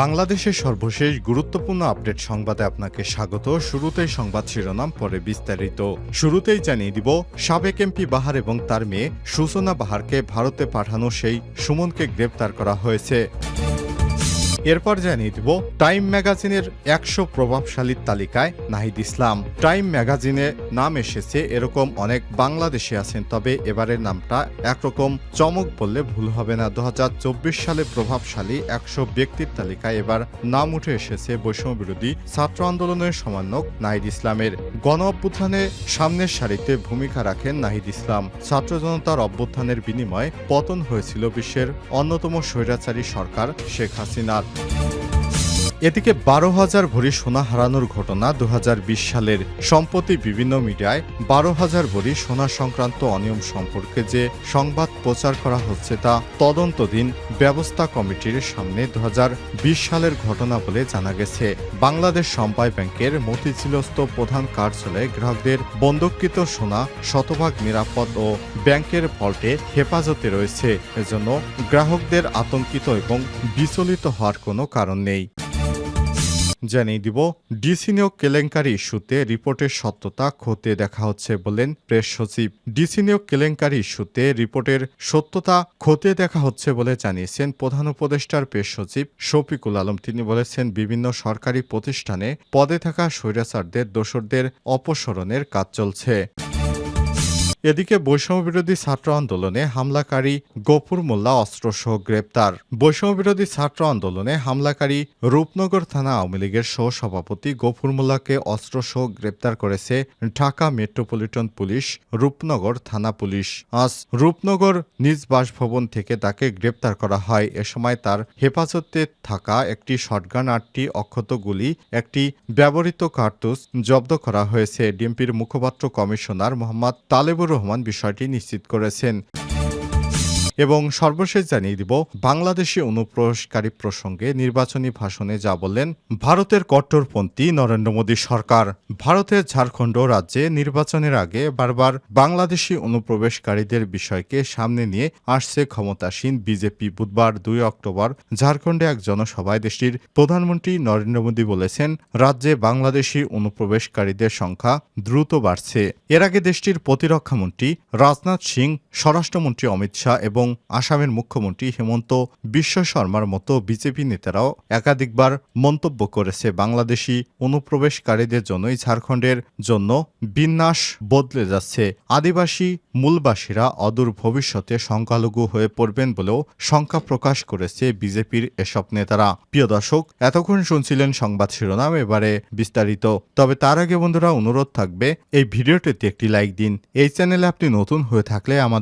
বাংলাদেশের সর্বশেষ গুরুত্বপূর্ণ আপডেট সংবাদে আপনাকে স্বাগত। শুরুতেই সংবাদ শিরোনাম, পরে বিস্তারিত। শুরুতেই জানিয়ে দিব, সাবেক এমপি বাহার এবং তার মেয়ে সুসনা বাহারকে ভারতে পাঠানো সেই সুমনকে গ্রেপ্তার করা হয়েছে। এরপর জানিয়ে দিব টাইম ম্যাগাজিনের একশো প্রভাবশালীর তালিকায় নাহিদ ইসলাম। টাইম ম্যাগাজিনে নাম এসেছে এরকম অনেক বাংলাদেশে আছেন, তবে এবারের নামটা একরকম চমক বললে ভুল হবে না। দু হাজার চব্বিশ সালে প্রভাবশালী একশো ব্যক্তির তালিকায় এবার নাম উঠে এসেছে বৈষম্য বিরোধী ছাত্র আন্দোলনের সমন্বয়ক নাহিদ ইসলামের। গণ অভ্যুত্থানে সামনের সারিতে ভূমিকা রাখেন নাহিদ ইসলাম। ছাত্র জনতার অভ্যুত্থানের বিনিময়ে পতন হয়েছিল বিশ্বের অন্যতম স্বৈরাচারী সরকার শেখ হাসিনার। Thank you. এদিকে বারো হাজার ভরি সোনা হারানোর ঘটনা দু হাজার বিশ সালের সম্প্রতি বিভিন্ন মিডিয়ায় বারো হাজার ভরি সোনা সংক্রান্ত অনিয়ম সম্পর্কে যে সংবাদ প্রচার করা হচ্ছে তা তদন্তদিন ব্যবস্থা কমিটির সামনে দু হাজার বিশ সালের ঘটনা বলে জানা গেছে। বাংলাদেশ সম্পায় ব্যাংকের মতিঝিলস্থ প্রধান কার্যালয়ে গ্রাহকদের বন্ধকৃত সোনা শতভাগ নিরাপদ ও ব্যাংকের ভল্টে হেফাজতে রয়েছে। এজন্য গ্রাহকদের আতঙ্কিত এবং বিচলিত হওয়ার কোনো কারণ নেই। জানিয়ে দিব, ডিসি নিয়োগ কেলেঙ্কারি ইস্যুতে রিপোর্টের সত্যতা খতিয়ে দেখা হচ্ছে বলেন প্রেস সচিব। ডিসি নিয়োগ কেলেঙ্কারি ইস্যুতে রিপোর্টের সত্যতা খতিয়ে দেখা হচ্ছে বলে জানিয়েছেন প্রধান উপদেষ্টার প্রেস সচিব শফিকুল আলম। তিনি বলেছেন, বিভিন্ন সরকারি প্রতিষ্ঠানে পদে থাকা স্বৈরাচারদের দোসরদের অপসরণের কাজ চলছে। এদিকে বৈষম্য বিরোধী ছাত্র আন্দোলনে হামলাকারী গফুর মোল্লা অস্ত্রসহ গ্রেপ্তার। বৈষম্য বিরোধী ছাত্র আন্দোলনে হামলাকারী রূপনগর থানা আওয়ামী লীগের সহ সভাপতি গফুর মোল্লাকে অস্ত্রসহ গ্রেপ্তার করেছে ঢাকা মেট্রোপলিটন পুলিশ, রূপনগর থানা পুলিশ। আজ রূপনগর নিজ বাসভবন থেকে তাকে গ্রেপ্তার করা হয়। এ সময় তার হেফাজতে থাকা একটি শটগান আটটি অক্ষত গুলি, একটি ব্যবহৃত কার্তুজ জব্দ করা হয়েছে। ডিএমপির মুখপাত্র কমিশনার মোহাম্মদ তালেবুর রহমান বিষয়টি নিশ্চিত করেছেন। এবং সর্বশেষ জানিয়ে দিব, বাংলাদেশি অনুপ্রবেশকারী প্রসঙ্গে নির্বাচনী ভাষণে যা বললেন ভারতের কট্টরপন্থী নরেন্দ্র মোদী সরকার। ভারতের ঝাড়খণ্ড রাজ্যে নির্বাচনের আগে বারবার বাংলাদেশি অনুপ্রবেশকারীদের বিষয়কে সামনে নিয়ে আসছে ক্ষমতাসীন বিজেপি। বুধবার দুই অক্টোবর ঝাড়খণ্ডে এক জনসভায় দেশটির প্রধানমন্ত্রী নরেন্দ্র মোদী বলেছেন, রাজ্যে বাংলাদেশি অনুপ্রবেশকারীদের সংখ্যা দ্রুত বাড়ছে। এর আগে দেশটির প্রতিরক্ষামন্ত্রী রাজনাথ সিং স্বরাষ্ট্রমন্ত্রী অমিত শাহ এবং আসামের মুখ্যমন্ত্রী হেমন্ত বিশ্ব শর্মার মতো বিজেপি নেতারাও একাধিকবার মন্তব্য করেছে বাংলাদেশি অনুপ্রবেশকারীদের জন্যই ঝাড়খণ্ডের জন্য বিন্যাস বদলে যাচ্ছে। আদিবাসী মূলবাসীরা অদূর ভবিষ্যতে সংখ্যালঘু হয়ে পড়বেন বলেও শঙ্কা প্রকাশ করেছে বিজেপির এসব নেতারা। প্রিয় দর্শক, এতক্ষণ শুনছিলেন সংবাদ শিরোনাম, এবারে বিস্তারিত। তবে তার আগে বন্ধুরা, অনুরোধ থাকবে, এই ভিডিওটিতে একটি লাইক দিন। এই চ্যানেলে আপনি নতুন হয়ে থাকলে আমাদের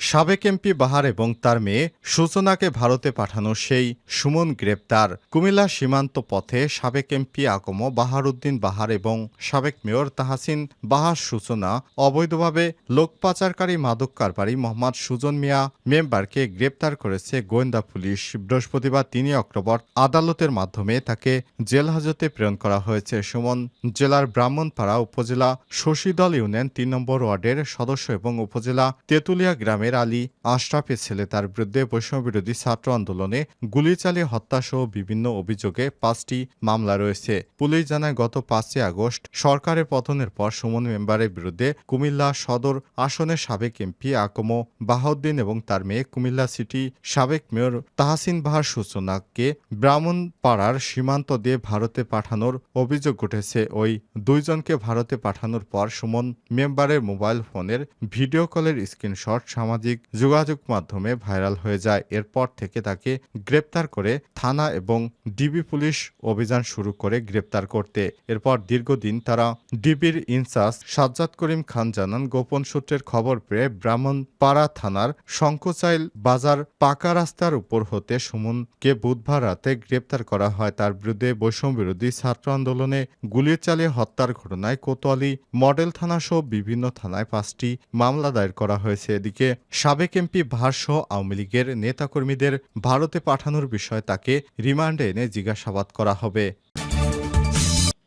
সাবেক এমপি বাহার এবং তার মেয়ে সূচনাকে ভারতে পাঠানো সেই সুমন গ্রেপ্তার। কুমিল্লা সীমান্ত পথে সাবেক এমপি আকম বাহারুদ্দিন বাহার এবং সাবেক মেয়র তাহাসিন বাহার সূচনা অবৈধভাবে লোক পাচারকারী মাদক কারবারি মোহাম্মদ সুজন মিয়া মেম্বারকে গ্রেপ্তার করেছে গোয়েন্দা পুলিশ। বৃহস্পতিবার তিনই অক্টোবর আদালতের মাধ্যমে তাকে জেল হাজতে প্রেরণ করা হয়েছে। সুমন জেলার ব্রাহ্মণপাড়া উপজেলা শশীদল ইউনিয়ন তিন নম্বর ওয়ার্ডের সদস্য এবং উপজেলা তেঁতুলিয়া গ্রামের আলী আশরাফের ছেলে, তার বিরুদ্ধে বৈষম্য বিরোধী ছাত্র আন্দোলনে গুলি চালিয়ে হত্যাসহ বিভিন্ন অভিযোগে পাঁচটি মামলা রয়েছে। পুলিশ জানায়, গত পাঁচই আগস্ট সরকারের পতনের পর সুমন মেম্বারের বিরুদ্ধে কুমিল্লা সদর আসনের সাবেক এমপি আকম বাহাউদ্দিন এবং তার মেয়ে কুমিল্লা সিটি সাবেক মেয়র তাহাসিন বাহার সূচনাকে ব্রাহ্মণপাড়ার সীমান্ত দিয়ে ভারতে পাঠানোর অভিযোগ উঠেছে। ওই দুইজনকে ভারতে পাঠানোর পর সুমন মেম্বারের মোবাইল ফোনের ভিডিও কলের স্ক্রিনশট সামাজিক যোগাযোগ মাধ্যমে ভাইরাল হয়ে যায়। এরপর থেকে তাকে গ্রেপ্তার করে থানা এবং ডিবি পুলিশ অভিযান শুরু করে গ্রেপ্তার করতে। এরপর দীর্ঘদিন তারা ডিবির ইনচার্জ সাজ্জাদ করিম খান জানান, গোপন সূত্রের খবর পেয়ে ব্রাহ্মণপাড়া থানার শঙ্কচাইল বাজার পাকা রাস্তার উপর হতে সুমনকে বুধবার রাতে গ্রেপ্তার করা হয়। তার বিরুদ্ধে বৈষম্য বিরোধী ছাত্র আন্দোলনে গুলি চালিয়ে হত্যার ঘটনায় কোতোয়ালি মডেল থানা সহ বিভিন্ন থানায় পাঁচটি মামলা দায়ের করা হয়েছে। এদিকে সাবেক এমপি ভারসহ আওয়ামী লীগের নেতাকর্মীদের ভারতে পাঠানোর বিষয়ে তাকে রিমান্ডে এনে জিজ্ঞাসাবাদ করা হবে।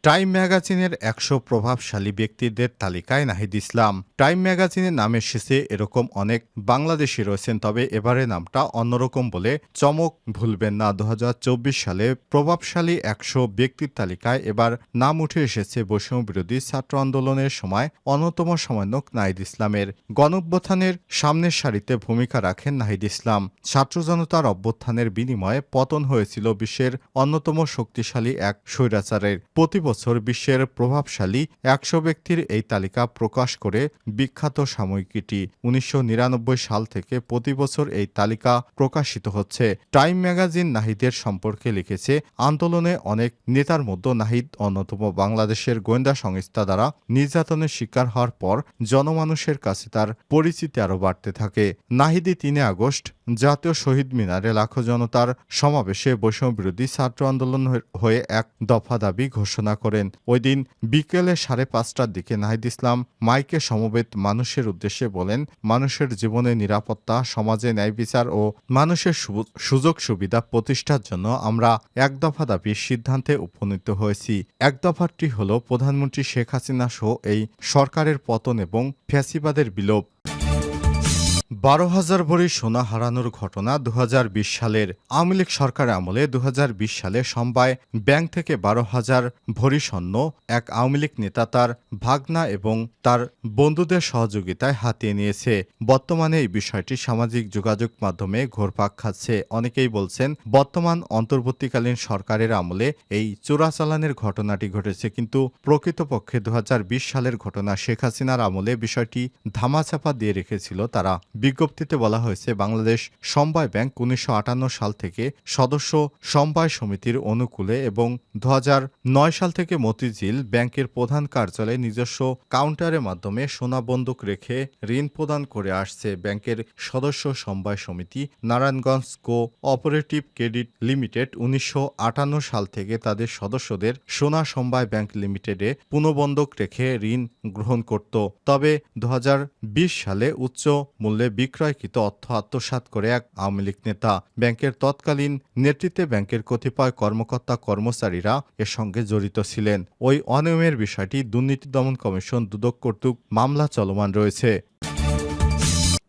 টাইম ম্যাগাজিনের একশো প্রভাবশালী ব্যক্তিদের তালিকায় নাহিদ ইসলাম। টাইম ম্যাগাজিনের নাম এসেছে এরকম অনেক বাংলাদেশি রয়েছেন, তবে এবারে নামটা অন্যরকম বলে চমক ভুলবেন না। দু হাজার চব্বিশ সালে প্রভাবশালী একশো ব্যক্তির তালিকায় এবার নাম উঠে এসেছে বৈষম্য বিরোধী ছাত্র আন্দোলনের সময় অন্যতম সমন্বয়ক নাহিদ ইসলামের। গণঅভ্যুত্থানের সামনের সারিতে ভূমিকা রাখেন নাহিদ ইসলাম। ছাত্র জনতার অভ্যুত্থানের বিনিময়ে পতন হয়েছিল বিশ্বের অন্যতম শক্তিশালী এক স্বৈরাচারের। প্রতি বছর বিশ্বের প্রভাবশালী একশো ব্যক্তির এই তালিকা প্রকাশ করে বিখ্যাত সাময়িকীটি। উনিশশো নিরানব্বই সাল থেকে প্রতি বছর এই তালিকা প্রকাশিত হচ্ছে। টাইম ম্যাগাজিন নাহিদের সম্পর্কে লিখেছে, আন্দোলনে অনেক নেতার মধ্যে নাহিদ অন্যতম বাংলাদেশের গোয়েন্দা সংস্থা দ্বারা নির্যাতনের শিকার হওয়ার পর জনমানুষের কাছে তার পরিচিতি আরও বাড়তে থাকে। নাহিদি তিনে আগস্ট, জাতীয় শহীদ মিনারে লাখো জনতার সমাবেশে বৈষম্য বিরোধী ছাত্র আন্দোলন হয়ে এক দফা দাবি ঘোষণা করেন। ওই দিন বিকেলে সাড়ে পাঁচটার দিকে নাহিদ ইসলাম মাইকে সমবেত মানুষের উদ্দেশ্যে বলেন, মানুষের জীবনে নিরাপত্তা, সমাজে ন্যায় বিচার ও মানুষের সুযোগ সুবিধা প্রতিষ্ঠার জন্য আমরা এক দফা দাবির সিদ্ধান্তে উপনীত হয়েছি। এক দফাটি হল প্রধানমন্ত্রী শেখ হাসিনা সহ এই সরকারের পতন এবং ফ্যাসিবাদের বিলোপ। বারো হাজার ভরি সোনা হারানোর ঘটনা দু বিশ সালের আওয়ামী লীগ সরকার আমলে দু হাজার বিশ সালে সম্বায় ব্যাংক থেকে বারো হাজার ভরি স্বর্ণ এক আওয়ামী লীগ নেতা তার ভাগনা এবং তার বন্ধুদের সহযোগিতায় হাতিয়ে নিয়েছে। বর্তমানে এই বিষয়টি সামাজিক যোগাযোগ মাধ্যমে ঘোরপাক খাচ্ছে। অনেকেই বলছেন, বর্তমান অন্তর্বর্তীকালীন সরকারের আমলে এই চোরাচালানের ঘটনাটি ঘটেছে, কিন্তু প্রকৃতপক্ষে দু হাজার বিশ সালের ঘটনা শেখ হাসিনার আমলে বিষয়টি ধামাচাপা দিয়ে রেখেছিল তারা। বিজ্ঞপ্তিতে বলা হয়েছে, বাংলাদেশ সমবায় ব্যাংক উনিশশো সাল থেকে সদস্য সমবায় সমিতির অনুকূলে এবং দু হাজার নয় সাল থেকে মতিঝিল ব্যাংকের প্রধান কার্যালয়ে নিজস্ব কাউন্টারের মাধ্যমে সোনা বন্দুক রেখে ঋণ প্রদান করে আসছে ব্যাংকের সদস্য সমবায় সমিতি Narayanganj cooperative credit limited উনিশশো আটান্ন সাল থেকে তাদের সদস্যদের সোনা সমবায় ব্যাংক লিমিটেডে পুনঃবন্ধক রেখে ঋণ গ্রহণ করত। তবে দু হাজার বিশ সালে উচ্চ মূল্যে বিক্রয়কৃত অর্থ আত্মসাত করে এক আওয়ামী লীগ নেতা। ব্যাংকের তৎকালীন নেতৃত্বে ব্যাংকের কতিপয় কর্মকর্তা কর্মচারীরা এর সঙ্গে জড়িত ছিলেন। ওই অনিয়মের বিষয়টি দুর্নীতি দমন কমিশন দুদক কর্তৃক মামলা চলমান রয়েছে।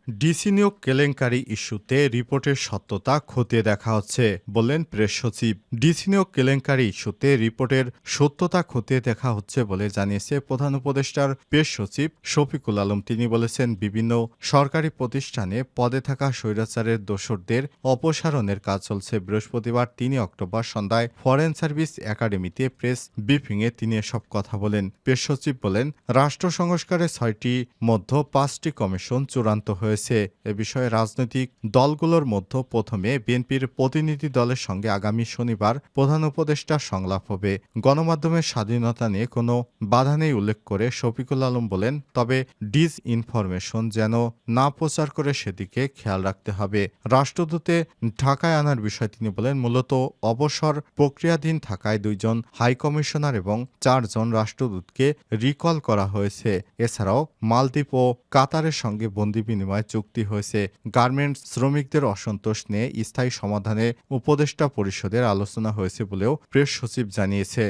ডিসি নিয়োগ কেলেঙ্কারি ইস্যুতে রিপোর্টের সত্যতা খতিয়ে দেখা হচ্ছে, বললেন প্রেস সচিব। ডিসি নিয়োগ কেলেঙ্কারি ইস্যুতে রিপোর্টের সত্যতা খতিয়ে দেখা হচ্ছে বলে জানিয়েছে প্রধান উপদেষ্টার প্রেস সচিব শফিকুল আলম। তিনি বলেছেন, বিভিন্ন সরকারি প্রতিষ্ঠানে পদে থাকা স্বৈরাচারের দোসরদের অপসারণের কাজ চলছে। বৃহস্পতিবার তিনই অক্টোবর সন্ধ্যায় ফরেন সার্ভিস একাডেমিতে প্রেস ব্রিফিংয়ে তিনি এসব কথা বলেন। প্রেস সচিব বলেন, রাষ্ট্র সংস্কারের ছয়টি, মধ্য পাঁচটি কমিশন চূড়ান্ত হয়েছে এ বিষয়ে রাজনৈতিক দলগুলোর মধ্যে প্রথমে বিএনপির প্রতিনিধি দলের সঙ্গে আগামী শনিবার প্রধান উপদেষ্টার সংলাপ হবে। গণমাধ্যমের স্বাধীনতা নিয়ে কোনো বাধা নেই উল্লেখ করে শফিকুল আলম বলেন, তবে ডিস ইনফরমেশন যেন না প্রচার করে সেদিকে খেয়াল রাখতে হবে। রাষ্ট্রদূতে ঢাকায় আনার বিষয় তিনি বলেন, মূলত অবসর প্রক্রিয়াধীন থাকায় দুইজন হাইকমিশনার এবং চারজন রাষ্ট্রদূতকে রিকল করা হয়েছে। এছাড়াও মালদ্বীপ ও কাতারের সঙ্গে বন্দি বিনিময় চুক্তি হয়েছে। গার্মেন্টস শ্রমিকদের অসন্তোষ নিয়ে স্থায়ী সমাধানে উপদেষ্টা পরিষদের আলোচনা হয়েছে বলেও প্রেস সচিব জানিয়েছে।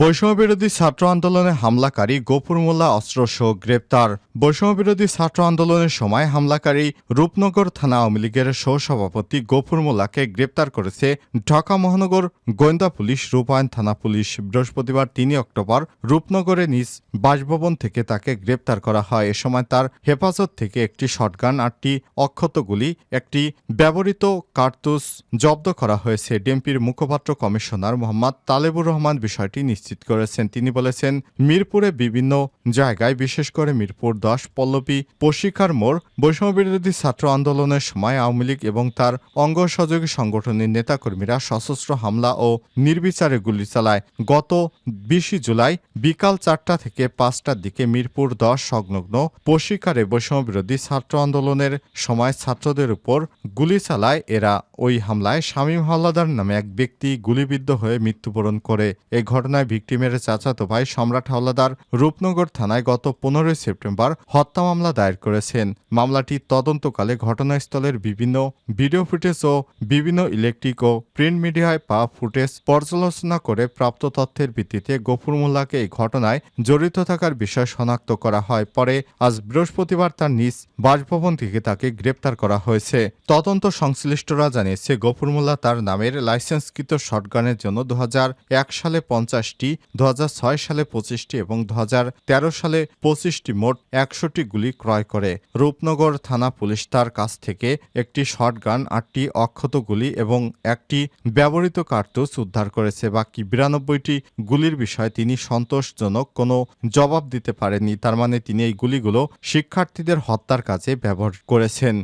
বৈষম্যবিরোধী ছাত্র আন্দোলনে হামলাকারী গফুর মোল্লা অস্ত্রসহ গ্রেপ্তার। বৈষম্যবিরোধী ছাত্র আন্দোলনের সময় হামলাকারী রূপনগর থানা আওয়ামী লীগের সহসভাপতি গফুর মোল্লাকে গ্রেপ্তার করেছে ঢাকা মহানগর গোয়েন্দা পুলিশ, রূপায়ণ থানা পুলিশ। বৃহস্পতিবার তিন অক্টোবর রূপনগরে নিজ বাসভবন থেকে তাকে গ্রেপ্তার করা হয়। এ সময় তার হেফাজত থেকে একটি শটগান, আটটি অক্ষত গুলি, একটি ব্যবহৃত কার্তুস জব্দ করা হয়েছে। ডিএমপির মুখপাত্র কমিশনার মোহাম্মদ তালেবুর রহমান বিষয়টি নিশ্চিত করেছেন। তিনি বলেছেন, মিরপুরে বিভিন্ন জায়গায়, বিশেষ করে মিরপুর দশ পল্লবী পশিকার মোড়, বৈষম্যবিরোধী ছাত্র আন্দোলনের সময় আওয়ামী লীগ এবং তার অঙ্গ সহযোগী সংগঠনের নেতাকর্মীরা সশস্ত্র হামলা ও নির্বিচারে গুলি চালায়। গত বিশে জুলাই বিকাল চারটা থেকে পাঁচটার দিকে মিরপুর দশ সংলগ্ন পশিকারে বৈষম্যবিরোধী ছাত্র আন্দোলনের সময় ছাত্রদের উপর গুলি চালায়। এরা ওই হামলায় শামীম হাওলাদার নামে এক ব্যক্তি গুলিবিদ্ধ হয়ে মৃত্যুবরণ করে। এ ঘটনায় ভিকটিমের চাচাতো ভাই সম্রাট হাওলাদার রূপনগর থানায় গত পনেরোই সেপ্টেম্বর হত্যা মামলা দায়ের করেছেন। মামলাটি তদন্তকালে ঘটনাস্থলের বিভিন্ন ভিডিও ফুটেজ ও বিভিন্ন ইলেকট্রিক ও প্রিন্ট মিডিয়ায় পাওয়া ফুটেজ পর্যালোচনা করে প্রাপ্ত তথ্যের ভিত্তিতে গফুর মোল্লাকে এই ঘটনায় জড়িত থাকার বিষয় শনাক্ত করা হয়। পরে আজ বৃহস্পতিবার তার নিজ বাসভবন থেকে তাকে গ্রেপ্তার করা হয়েছে। তদন্ত সংশ্লিষ্টরা জানিয়েছে, গফুর মোল্লা তার নামের লাইসেন্সকৃত শটগানের জন্য দু হাজার এক সালে পঞ্চাশটি দু হাজার ছয় সালে পঁচিশটি এবং দু হাজার তেরো সালে পঁচিশটি মোট একশোটি গুলি ক্রয় করে। রূপনগর থানা পুলিশ তার কাছ থেকে একটি শটগান, আটটি অক্ষত গুলি এবং একটি ব্যবহৃত কার্তুজ উদ্ধার করেছে। বাকি বিরানব্বইটি গুলির বিষয়ে তিনি সন্তোষজনক কোনো জবাব দিতে পারেননি। তার মানে তিনি এই গুলিগুলো শিক্ষার্থীদের হত্যার কাজে ব্যবহার করেছেন।